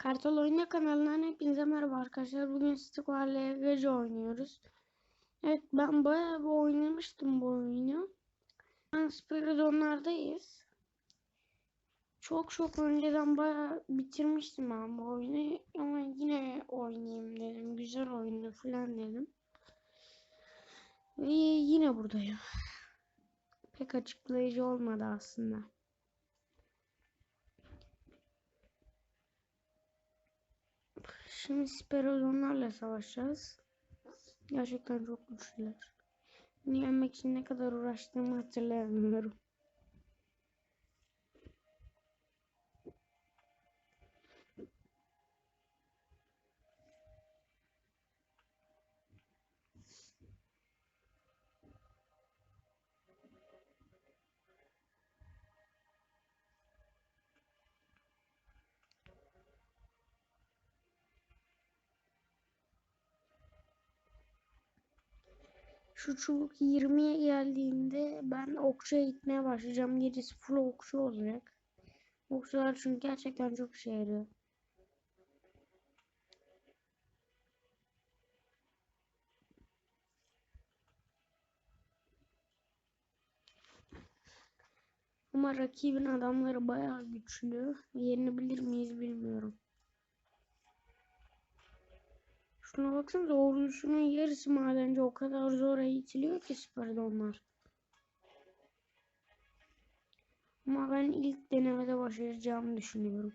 Kartal Oyunda kanalından hepinize merhaba arkadaşlar. Bugün Stickler LGC oynuyoruz. Evet ben bayağı bir oynamıştım bu oyunu. Ben Spiridonlardayız. Çok çok önceden bayağı bitirmiştim ben bu oyunu. Ama yine oynayayım dedim. Güzel oyunu falan dedim. Ve yine buradayım. Pek açıklayıcı olmadı aslında. Şimdi Sperodonlarla savaşacağız. Gerçekten çok güçlüler. Bunu yenmek için ne kadar uğraştığımı hatırlayamıyorum. Şu çubuk 20'ye geldiğinde ben okçuya gitmeye başlayacağım. Gerisi full okçu olacak. Okçular çünkü gerçekten çok işe yarıyor. Ama rakibin adamları bayağı güçlü. Yenebilir miyiz bilmiyorum. Şuna baksanıza ordusunun yarısı madenci o kadar zor eğitiliyor ki Spiridonlar. Ama ben ilk denemede başaracağımı düşünüyorum.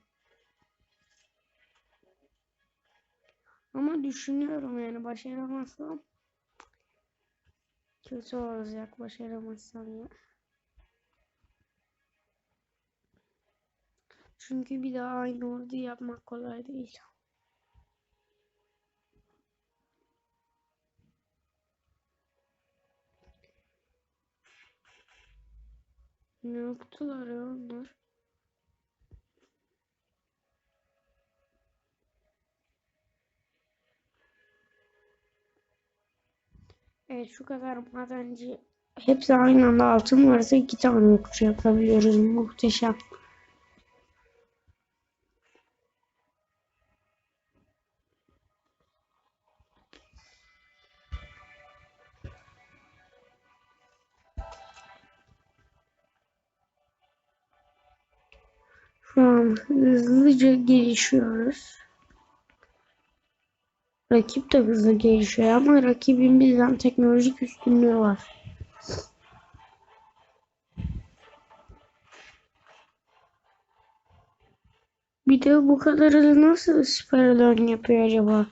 Ama düşünüyorum yani başaramazsam kötü olacak başaramazsam ya. Çünkü bir daha aynı ordu yapmak kolay değil. Ne yaptılar ya onlar? Evet şu kadar madenci hepsi aynı anda altın varsa iki tane yapabiliyoruz. Muhteşem. Şu an hızlıca gelişiyoruz. Rakip de hızlı gelişiyor ama rakibin bizden teknolojik üstünlüğü var. Bir de bu kadar hızlı nasıl Speridon yapıyor acaba?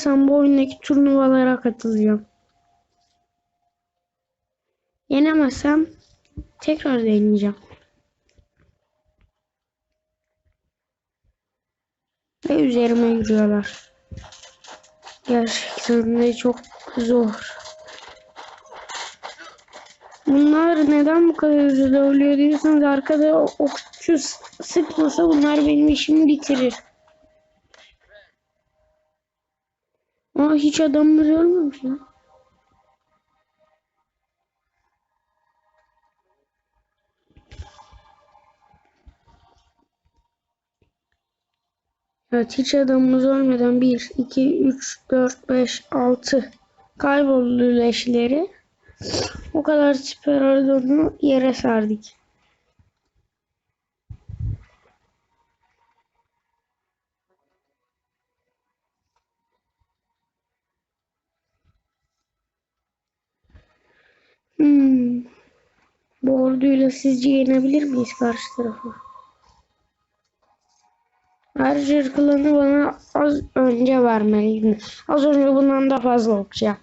Yenersem bu oyundaki turnuvalara katılacağım. Yenemezsem tekrar deneyeceğim. Ve üzerime yürüyorlar. Gerçekten de çok zor. Bunlar neden bu kadar hızlı oluyor diyorsanız arkada okçu sıkmasa bunlar benim işimi bitirir. Hiç adamımız ölmemiş lan. Evet hiç adamımız ölmeden 1, 2, 3, 4, 5, 6 kayboldu leşleri. O kadar süper ordunu yere serdik. Hmm. Bu orduyla sizce yenebilir miyiz karşı tarafı? Ayrıca klanı bana az önce vermeliydin. Az önce bundan da fazla okçu.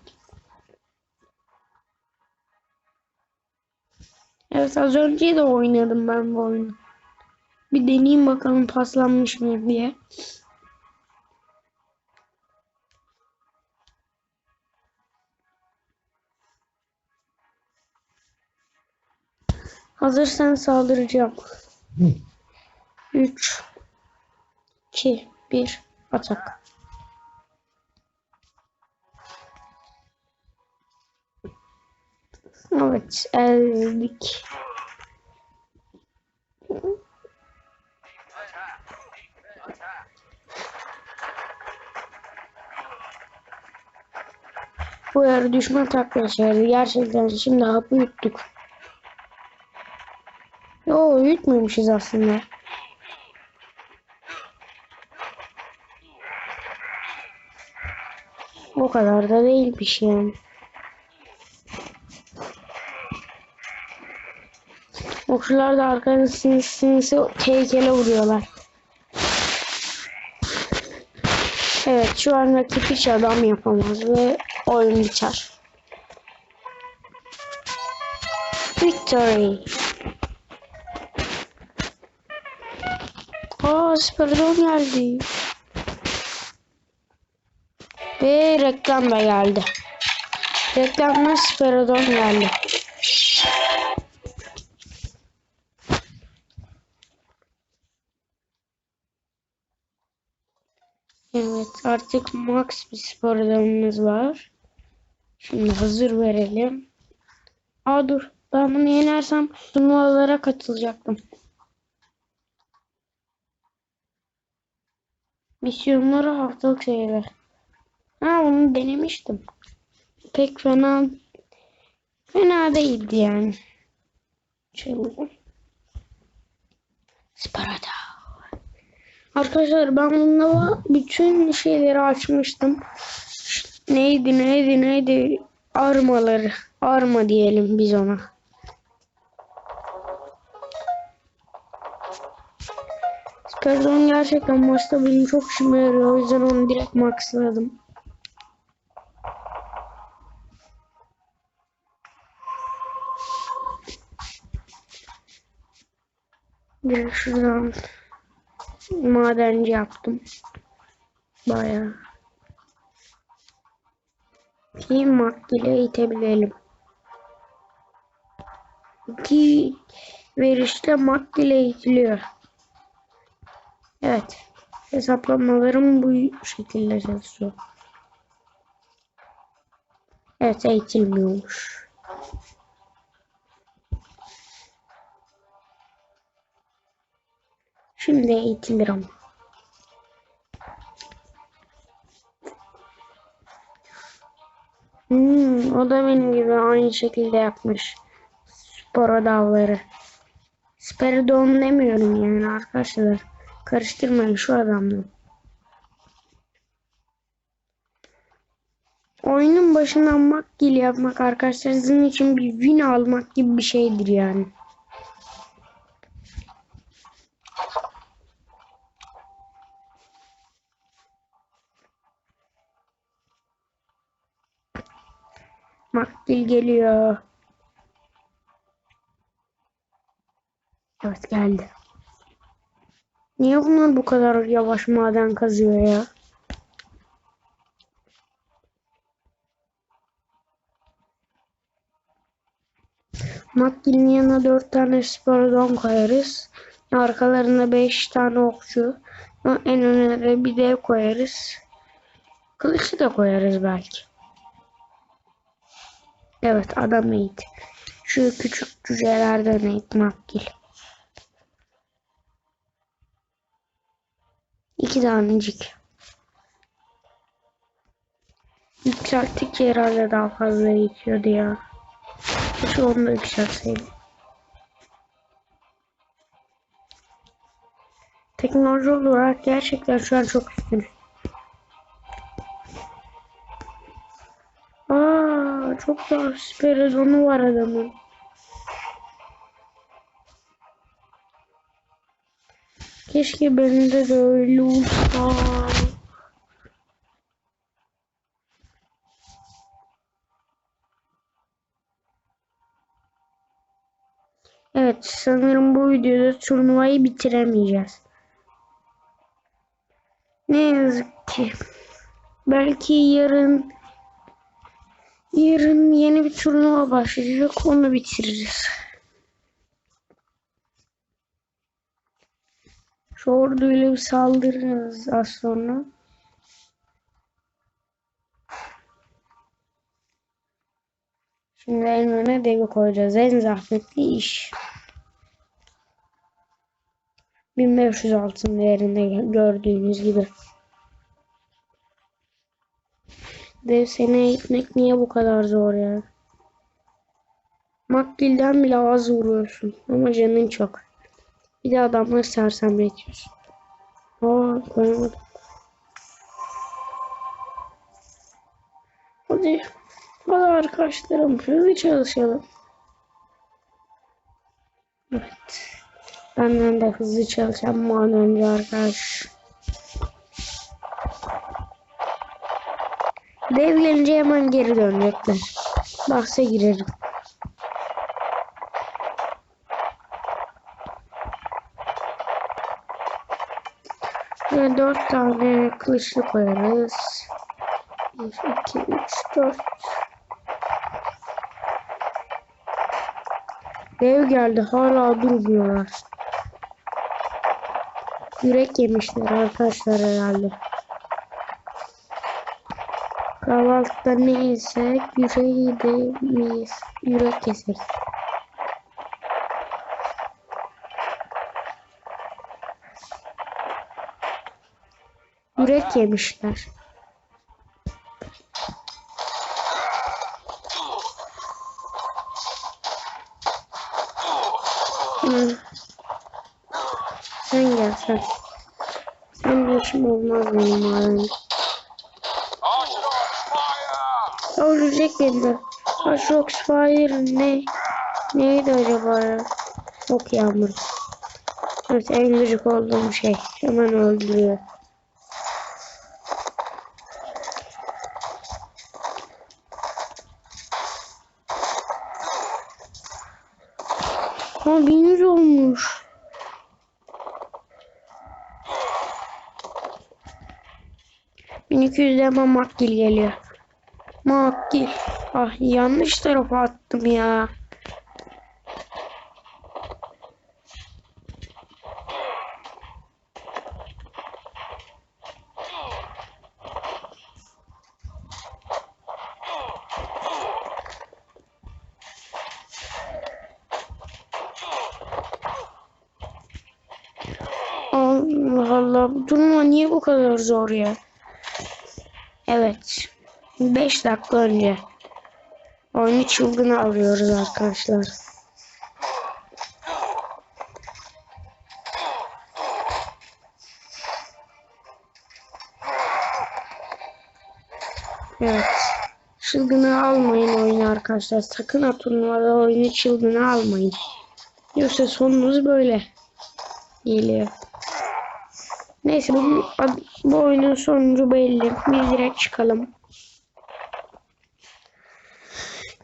Evet az önce de oynadım ben bu oyunu. Bir deneyeyim bakalım paslanmış mıyım diye. Hazırsan saldıracağım. 3 2 1 atak. Evet, eldik. Bu yer düşman taklacıydı. Gerçekten şimdi hapı yuttuk. Yo yutmamışız aslında. O kadar da değilmiş yani. Okçular da arkadan sinsi heykele vuruyorlar. Evet şu an rakip hiç adam yapamaz ve oyun biter. Victory. Aa Spiridon geldi. Ve reklam da geldi. Reklamda Spiridon geldi. Evet artık max bir Spiridon'umuz var. Şimdi hazır verelim. Aa dur. Ben bunu yenersem turnuvalara katılacaktım. Misyonları haftalık şeyler. Ha onu denemiştim. Pek fena fena değildi yani. Şöyle. Sparada. Arkadaşlar ben bununla bütün şeyleri açmıştım. Neydi neydi neydi armaları. Arma diyelim biz ona. Spiridon gerçekten maçta benim çok işime yarıyor. O yüzden onu direkt maxladım. Direkt şuradan madenci yaptım. Bayağı. Ki makile itebilelim. İki verişte makile itiliyor. Evet. Hesaplamalarım bu şekilde çalışıyor. Evet eğitilmiyormuş. Şimdi eğitilir ama. Hmm, o da benim gibi aynı şekilde yapmış. Spora davları. Speridon demiyorum yani arkadaşlar. Karıştırmayın şu adamla. Oyunun başından makgil yapmak arkadaşlar için bir win almak gibi bir şeydir yani. Makgil geliyor. Evet geldi. Niye bunlar bu kadar yavaş maden kazıyor ya? Makgil'in yanına 4 tane sporodon koyarız. Arkalarına 5 tane okçu. En önüne bir dev koyarız. Kılıçı da koyarız belki. Evet adam eğit. Şu küçük cücelerden eğit Makgil. İki tanecik. Yükselttikçe herhalde daha fazla eğitiyordu ya. Keşke onu da yükseltseydim. Teknoloji olarak gerçekten şu an çok üstün. Aa, çok da sperizonu var adamın. Keşke bende de öyle olsa. Evet sanırım bu videoda turnuvayı bitiremeyeceğiz. Ne yazık ki. Belki yarın yarın yeni bir turnuva başlayacak onu bitiririz. Şu bir saldırırız az sonra. Şimdi en öne devi koyacağız. En zahmetli iş. 1500 altın değerinde gördüğünüz gibi. Dev seni eğitmek niye bu kadar zor ya? Makgil'den bile az vuruyorsun ama canın çok. Bir de adamları sersemletiyorsun. Aa koyamadım. Hadi. Hadi arkadaşlarım hızlı çalışalım. Evet. Benden de hızlı çalışan madenci arkadaş. Dev gelince hemen geri dönecekler. Bahse girerim. Ve dört tane kılıçlı koyarız. 1, 2, 3, 4. Dev geldi. Hala durmuyorlar. Yürek yemişler arkadaşlar herhalde. Kahvaltıda ne yesek yüreği de miyiz? Yürek yesek. Yürek yemişler. Sen gel sen. Sen bir işim olmaz benim maden. Ölecek beni. Aşok Fire ne? Neydi acaba ya? Ok yağmur. Evet en gıcık olduğum şey. Hemen öldürüyor. 1200'de hemen makgil geliyor. Makgil. Ah yanlış tarafa attım ya. Allah Allah bu durma niye bu kadar zor ya? Evet. 5 dakika önce. Oyunu çılgına alıyoruz arkadaşlar. Evet. Çılgına almayın oyunu arkadaşlar. Sakın ha turnuvada oyunu çılgına almayın. Yoksa sonunuz böyle geliyor. Neyse bu, bu oyunun sonucu belli. Biz direkt çıkalım.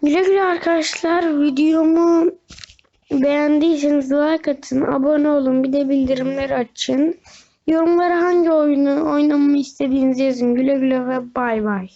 Güle güle arkadaşlar. Videomu beğendiyseniz like atın, abone olun, bir de bildirimleri açın. Yorumlara hangi oyunu oynamamı istediğinizi yazın. Güle güle ve bay bay.